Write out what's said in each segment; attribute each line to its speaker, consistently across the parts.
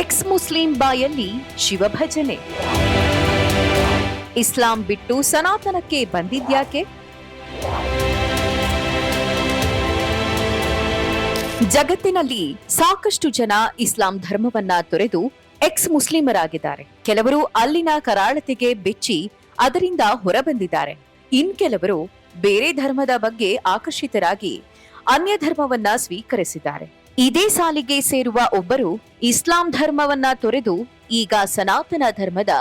Speaker 1: X Muslim ಬಾಯಲ್ಲಿ ಶಿವಭಜನೆ. ಇಸ್ಲಾಂ ಬಿಟ್ಟು ಸನಾತನಕ್ಕೆ ಬಂದಿದ್ಯಾಕೆ? ಜಗತ್ತಿನಲ್ಲಿ ಸಾಕಷ್ಟು ಜನ ಇಸ್ಲಾಂ ಧರ್ಮವನ್ನ ತೊರೆದು ಎಕ್ಸ್ ಮುಸ್ಲಿಮರಾಗಿದ್ದಾರೆ ಕೆಲವರು ಅಲ್ಲಿನ ಕರಾಳತೆಗೆ ಬೆಚ್ಚಿ ಅದರಿಂದ ಹೊರಬಂದಿದ್ದಾರೆ. ಇನ್ ಕೆಲವರು ಬೇರೆ ಧರ್ಮದ ಬಗ್ಗೆ ಆಕರ್ಷಿತರಾಗಿ ಅನ್ಯ ಧರ್ಮವನ್ನ ಸ್ವೀಕರಿಸಿದ್ದಾರೆ. ಇದೇ ಸಾಲಿಗೆ ಸೇರುವ ಒಬ್ಬರು ಇಸ್ಲಾಂ ಧರ್ಮವನ್ನ ತೊರೆದು ಈಗ ಸನಾತನ ಧರ್ಮದ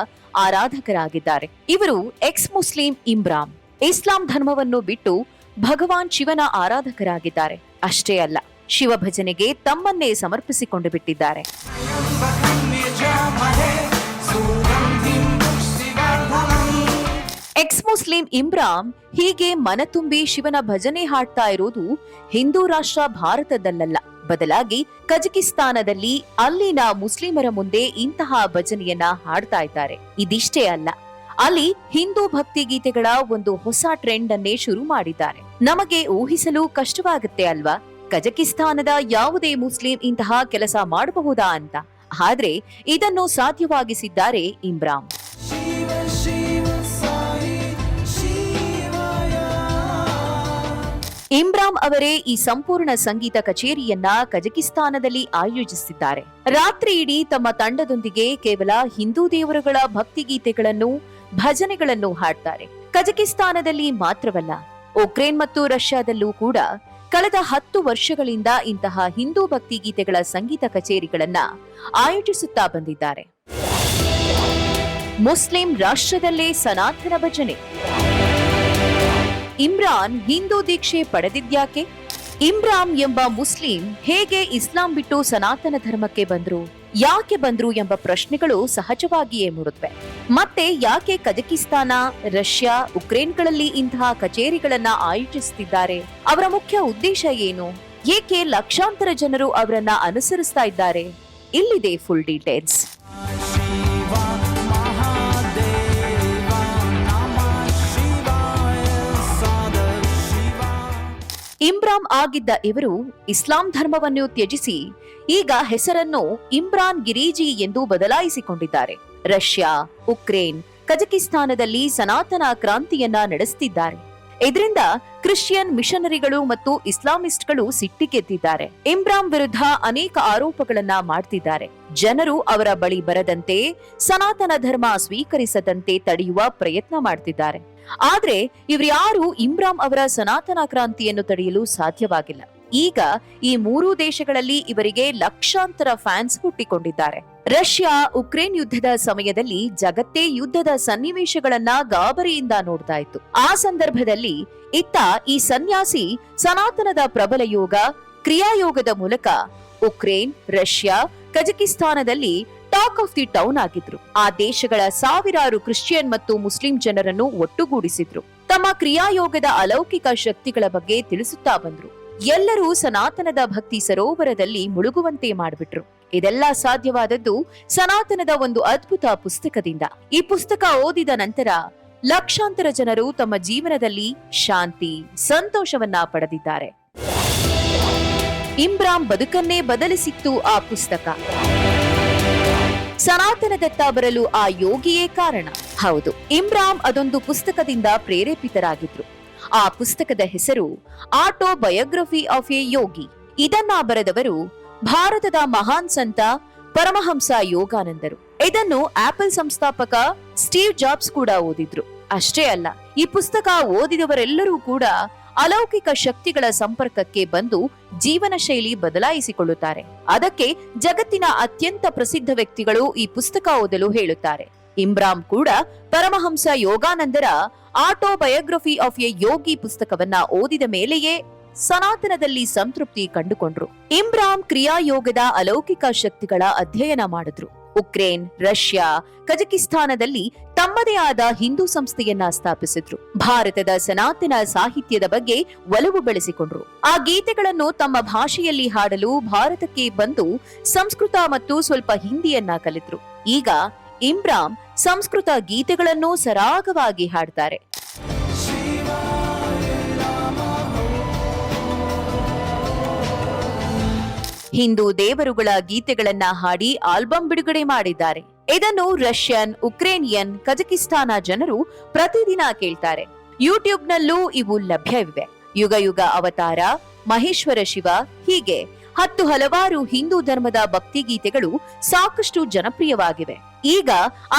Speaker 1: ಆರಾಧಕರಾಗಿದ್ದಾರೆ. ಇವರು ಎಕ್ಸ್ ಮುಸ್ಲಿಂ ಇಮ್ರಾಮ್ ಇಸ್ಲಾಂ ಧರ್ಮವನ್ನು ಬಿಟ್ಟು ಭಗವಾನ್ ಶಿವನ ಆರಾಧಕರಾಗಿದ್ದಾರೆ. ಅಷ್ಟೇ ಅಲ್ಲ, ಶಿವ ಭಜನೆಗೆ ತಮ್ಮನ್ನೇ ಸಮರ್ಪಿಸಿಕೊಂಡು ಬಿಟ್ಟಿದ್ದಾರೆ. ಎಕ್ಸ್ ಮುಸ್ಲಿಂ ಇಮ್ರಾಮ್ ಹೀಗೆ ಮನತುಂಬಿ ಶಿವನ ಭಜನೆ ಹಾಡ್ತಾ ಇರೋದು ಹಿಂದೂ ರಾಷ್ಟ್ರ ಭಾರತದಲ್ಲಲ್ಲ. ಬದಲಾಗಿ ಕಜಕಿಸ್ತಾನದಲ್ಲಿ ಅಲ್ಲಿನ ಮುಸ್ಲಿಮರ ಮುಂದೆ ಇಂತಹ ಭಜನೆಯನ್ನ ಹಾಡ್ತಾ ಇದ್ದಾರೆ. ಇದಿಷ್ಟೇ ಅಲ್ಲ, ಅಲ್ಲಿ ಹಿಂದೂ ಭಕ್ತಿ ಗೀತೆಗಳ ಒಂದು ಹೊಸ ಟ್ರೆಂಡ್ ಅನ್ನೇ ಶುರು ಮಾಡಿದ್ದಾರೆ. ನಮಗೆ ಊಹಿಸಲು ಕಷ್ಟವಾಗುತ್ತೆ ಅಲ್ವಾ? ಕಜಕಿಸ್ತಾನದ ಯಾವುದೇ ಮುಸ್ಲಿಂ ಇಂತಹ ಕೆಲಸ ಮಾಡಬಹುದಾ ಅಂತ? ಆದ್ರೆ ಇದನ್ನು ಸಾಧ್ಯವಾಗಿಸಿದ್ದಾರೆ ಇಮ್ರಾಮ್ ಇಮ್ರಾಮ್ ಅವರೇ ಈ ಸಂಪೂರ್ಣ ಸಂಗೀತ ಕಚೇರಿಯನ್ನ ಕಜಕಿಸ್ತಾನದಲ್ಲಿ ಆಯೋಜಿಸಿದ್ದಾರೆ. ರಾತ್ರಿ ಇಡೀ ತಮ್ಮ ತಂಡದೊಂದಿಗೆ ಕೇವಲ ಹಿಂದೂ ದೇವರುಗಳ ಭಕ್ತಿಗೀತೆಗಳನ್ನು, ಭಜನೆಗಳನ್ನು ಹಾಡ್ತಾರೆ. ಕಜಕಿಸ್ತಾನದಲ್ಲಿ ಮಾತ್ರವಲ್ಲ, ಉಕ್ರೇನ್ ಮತ್ತು ರಷ್ಯಾದಲ್ಲೂ ಕೂಡ ಕಳೆದ ಹತ್ತು ವರ್ಷಗಳಿಂದ ಇಂತಹ ಹಿಂದೂ ಭಕ್ತಿ ಗೀತೆಗಳ ಸಂಗೀತ ಕಚೇರಿಗಳನ್ನ ಆಯೋಜಿಸುತ್ತಾ ಬಂದಿದ್ದಾರೆ. ಮುಸ್ಲಿಂ ರಾಷ್ಟ್ರದಲ್ಲೇ ಸನಾತನ ಭಜನೆ. ಇಮ್ರಾನ್ ಹಿಂದೂ ದೀಕ್ಷೆ ಪಡೆದಿದ್ಯಾಕೆ? ಇಮ್ರಾನ್ ಎಂಬ ಮುಸ್ಲಿಂ ಹೇಗೆ ಇಸ್ಲಾಂ ಬಿಟ್ಟು ಸನಾತನ ಧರ್ಮಕ್ಕೆ ಬಂದ್ರು? ಯಾಕೆ ಬಂದ್ರು ಎಂಬ ಪ್ರಶ್ನೆಗಳು ಸಹಜವಾಗಿಯೇ ಮೂಡುತ್ತವೆ. ಮತ್ತೆ ಯಾಕೆ ಕಜಕಿಸ್ತಾನ, ರಷ್ಯಾ, ಉಕ್ರೇನ್ಗಳಲ್ಲಿ ಇಂತಹ ಕಚೇರಿಗಳನ್ನ ಆಯೋಜಿಸುತ್ತಿದ್ದಾರೆ ಅವರ ಮುಖ್ಯ ಉದ್ದೇಶ ಏನು? ಏಕೆ ಲಕ್ಷಾಂತರ ಜನರು ಅವರನ್ನ ಅನುಸರಿಸ್ತಾ ಇದ್ದಾರೆ? ಇಲ್ಲಿದೆ ಫುಲ್ ಡೀಟೇಲ್ಸ್. ಇಮ್ರಾನ್ ಆಗಿದ್ದ ಇವರು ಇಸ್ಲಾಂ ಧರ್ಮವನ್ನು ತ್ಯಜಿಸಿ ಈಗ ಹೆಸರನ್ನು ಇಮ್ರಾನ್ ಗಿರೀಜಿ ಎಂದು ಬದಲಾಯಿಸಿಕೊಂಡಿದ್ದಾರೆ. ರಷ್ಯಾ, ಉಕ್ರೇನ್, ಕಜಕಿಸ್ತಾನದಲ್ಲಿ ಸನಾತನ ಕ್ರಾಂತಿಯನ್ನ ನಡೆಸುತ್ತಿದ್ದಾರೆ ಇದರಿಂದ ಕ್ರಿಶ್ಚಿಯನ್ ಮಿಷನರಿಗಳು ಮತ್ತು ಇಸ್ಲಾಮಿಸ್ಟ್ಗಳು ಸಿಟ್ಟಿಗೆದ್ದಿದ್ದಾರೆ ಇಮ್ರಾನ್ ವಿರುದ್ಧ ಅನೇಕ ಆರೋಪಗಳನ್ನ ಮಾಡ್ತಿದ್ದಾರೆ. ಜನರು ಅವರ ಬಳಿ ಬರದಂತೆ, ಸನಾತನ ಧರ್ಮ ಸ್ವೀಕರಿಸದಂತೆ ತಡೆಯುವ ಪ್ರಯತ್ನ ಮಾಡ್ತಿದ್ದಾರೆ. ಆದ್ರೆ ಇವ್ರ್ಯಾರು ಇಮ್ರಾಂ ಅವರ ಸನಾತನ ಕ್ರಾಂತಿಯನ್ನು ತಡೆಯಲು ಸಾಧ್ಯವಾಗಿಲ್ಲ. ಈಗ ಈ ಮೂರೂ ದೇಶಗಳಲ್ಲಿ ಇವರಿಗೆ ಲಕ್ಷಾಂತರ ಫ್ಯಾನ್ಸ್ ಹುಟ್ಟಿಕೊಂಡಿದ್ದಾರೆ. ರಷ್ಯಾ ಉಕ್ರೇನ್ ಯುದ್ಧದ ಸಮಯದಲ್ಲಿ ಜಗತ್ತೇ ಯುದ್ಧದ ಸನ್ನಿವೇಶಗಳನ್ನ ಗಾಬರಿಯಿಂದ ನೋಡ್ತಾ ಇತ್ತು. ಆ ಸಂದರ್ಭದಲ್ಲಿ ಇತ್ತ ಈ ಸನ್ಯಾಸಿ ಸನಾತನದ ಪ್ರಬಲ ಯೋಗ, ಕ್ರಿಯಾಯೋಗದ ಮೂಲಕ ಉಕ್ರೇನ್, ರಷ್ಯಾ, ಕಜಕಿಸ್ತಾನದಲ್ಲಿ ಟಾಕ್ ಆಫ್ ದಿ ಟೌನ್ ಆಗಿದ್ರು. ಆ ದೇಶಗಳ ಸಾವಿರಾರು ಕ್ರಿಶ್ಚಿಯನ್ ಮತ್ತು ಮುಸ್ಲಿಂ ಜನರನ್ನು ಒಟ್ಟುಗೂಡಿಸಿದ್ರು. ತಮ್ಮ ಕ್ರಿಯಾಯೋಗದ ಅಲೌಕಿಕ ಶಕ್ತಿಗಳ ಬಗ್ಗೆ ತಿಳಿಸುತ್ತಾ ಬಂದ್ರು. ಎಲ್ಲರೂ ಸನಾತನದ ಭಕ್ತಿ ಸರೋವರದಲ್ಲಿ ಮುಳುಗುವಂತೆ ಮಾಡಿಬಿಟ್ರು. ಇದೆಲ್ಲ ಸಾಧ್ಯವಾದದ್ದು ಸನಾತನದ ಒಂದು ಅದ್ಭುತ ಪುಸ್ತಕದಿಂದ. ಈ ಪುಸ್ತಕ ಓದಿದ ನಂತರ ಲಕ್ಷಾಂತರ ಜನರು ತಮ್ಮ ಜೀವನದಲ್ಲಿ ಶಾಂತಿ, ಸಂತೋಷವನ್ನ ಪಡೆದಿದ್ದಾರೆ. ಇಮ್ರಾಮ್ ಬದುಕನ್ನೇ ಬದಲಿಸಿತ್ತು ಆ ಪುಸ್ತಕ. ಸನಾತನದತ್ತ ಬರಲು ಆ ಯೋಗಿಯೇ ಕಾರಣ. ಹೌದು ಇಮ್ರಾಮ್ ಅದೊಂದು ಪುಸ್ತಕದಿಂದ ಪ್ರೇರೇಪಿತರಾಗಿದ್ರು. ಆ ಪುಸ್ತಕದ ಹೆಸರು autobiography of a yogi. ಇದನ್ನ ಬರೆದವರು ಭಾರತದ ಮಹಾನ್ ಸಂತ ಪರಮಹಂಸ ಯೋಗಾನಂದರು. ಇದನ್ನು ಆಪಲ್ ಸಂಸ್ಥಾಪಕ ಸ್ಟೀವ್ ಜಾಬ್ಸ್ ಕೂಡ ಓದಿದ್ರು. ಅಷ್ಟೇ ಅಲ್ಲ, ಈ ಪುಸ್ತಕ ಓದಿದವರೆಲ್ಲರೂ ಕೂಡ ಅಲೌಕಿಕ ಶಕ್ತಿಗಳ ಸಂಪರ್ಕಕ್ಕೆ ಬಂದು ಜೀವನ ಶೈಲಿ ಬದಲಾಯಿಸಿಕೊಳ್ಳುತ್ತಾರೆ. ಅದಕ್ಕೆ ಜಗತ್ತಿನ ಅತ್ಯಂತ ಪ್ರಸಿದ್ಧ ವ್ಯಕ್ತಿಗಳು ಈ ಪುಸ್ತಕ ಓದಲು ಹೇಳುತ್ತಾರೆ. ಇಮ್ರಾಮ್ ಕೂಡ ಪರಮಹಂಸ ಯೋಗಾನಂದರ autobiography of a yogi ಪುಸ್ತಕವನ್ನ ಓದಿದ ಮೇಲೆಯೇ ಸನಾತನದಲ್ಲಿ ಸಂತೃಪ್ತಿ ಕಂಡುಕೊಂಡ್ರು. ಇಮ್ರಾಮ್ ಕ್ರಿಯಾಯೋಗದ ಅಲೌಕಿಕ ಶಕ್ತಿಗಳ ಅಧ್ಯಯನ ಮಾಡಿದ್ರು. ಉಕ್ರೇನ್, ರಷ್ಯಾ, ಕಜಕಿಸ್ತಾನದಲ್ಲಿ ತಮ್ಮದೇ ಆದ ಹಿಂದೂ ಸಂಸ್ಥೆಯನ್ನ ಸ್ಥಾಪಿಸಿದ್ರು. ಭಾರತದ ಸನಾತನ ಸಾಹಿತ್ಯದ ಬಗ್ಗೆ ಒಲವು ಬೆಳೆಸಿಕೊಂಡ್ರು. ಆ ಗೀತೆಗಳನ್ನು ತಮ್ಮ ಭಾಷೆಯಲ್ಲಿ ಹಾಡಲು ಭಾರತಕ್ಕೆ ಬಂದು ಸಂಸ್ಕೃತ ಮತ್ತು ಸ್ವಲ್ಪ ಹಿಂದಿಯನ್ನ ಕಲಿತರು ಈಗ ಇಮ್ರಾಮ್ ಸಂಸ್ಕೃತ ಗೀತೆಗಳನ್ನು ಸರಾಗವಾಗಿ ಹಾಡ್ತಾರೆ. ಹಿಂದೂ ದೇವರುಗಳ ಗೀತೆಗಳನ್ನ ಹಾಡಿ ಆಲ್ಬಂ ಬಿಡುಗಡೆ ಮಾಡಿದ್ದಾರೆ. ಇದನ್ನು ರಷ್ಯನ್, ಉಕ್ರೇನಿಯನ್, ಕಜಕಿಸ್ತಾನ ಜನರು ಪ್ರತಿದಿನ ಕೇಳ್ತಾರೆ. ಯೂಟ್ಯೂಬ್ನಲ್ಲೂ ಇವು ಲಭ್ಯವಿವೆ. ಯುಗ ಯುಗ ಅವತಾರ, ಮಹೇಶ್ವರ ಶಿವ ಹೀಗೆ ಹತ್ತು ಹಲವಾರು ಹಿಂದೂ ಧರ್ಮದ ಭಕ್ತಿಗೀತೆಗಳು ಸಾಕಷ್ಟು ಜನಪ್ರಿಯವಾಗಿವೆ. ಈಗ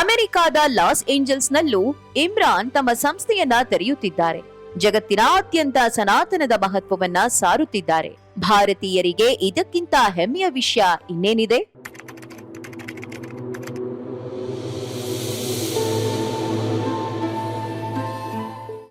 Speaker 1: ಅಮೆರಿಕಾದ ಲಾಸ್ ಏಂಜಲ್ಸ್ನಲ್ಲೂ ಇಮ್ರಾನ್ ತಮ್ಮ ಸಂಸ್ಥೆಯನ್ನ ತೆರೆಯುತ್ತಿದ್ದಾರೆ. ಜಗತ್ತಿನ ಅತ್ಯಂತ ಸನಾತನದ ಮಹತ್ವವನ್ನ ಸಾರುತ್ತಿದ್ದಾರೆ. ಭಾರತೀಯರಿಗೆ ಇದಕ್ಕಿಂತ ಹೆಮ್ಮೆಯ ವಿಷಯ ಇನ್ನೇನಿದೆ?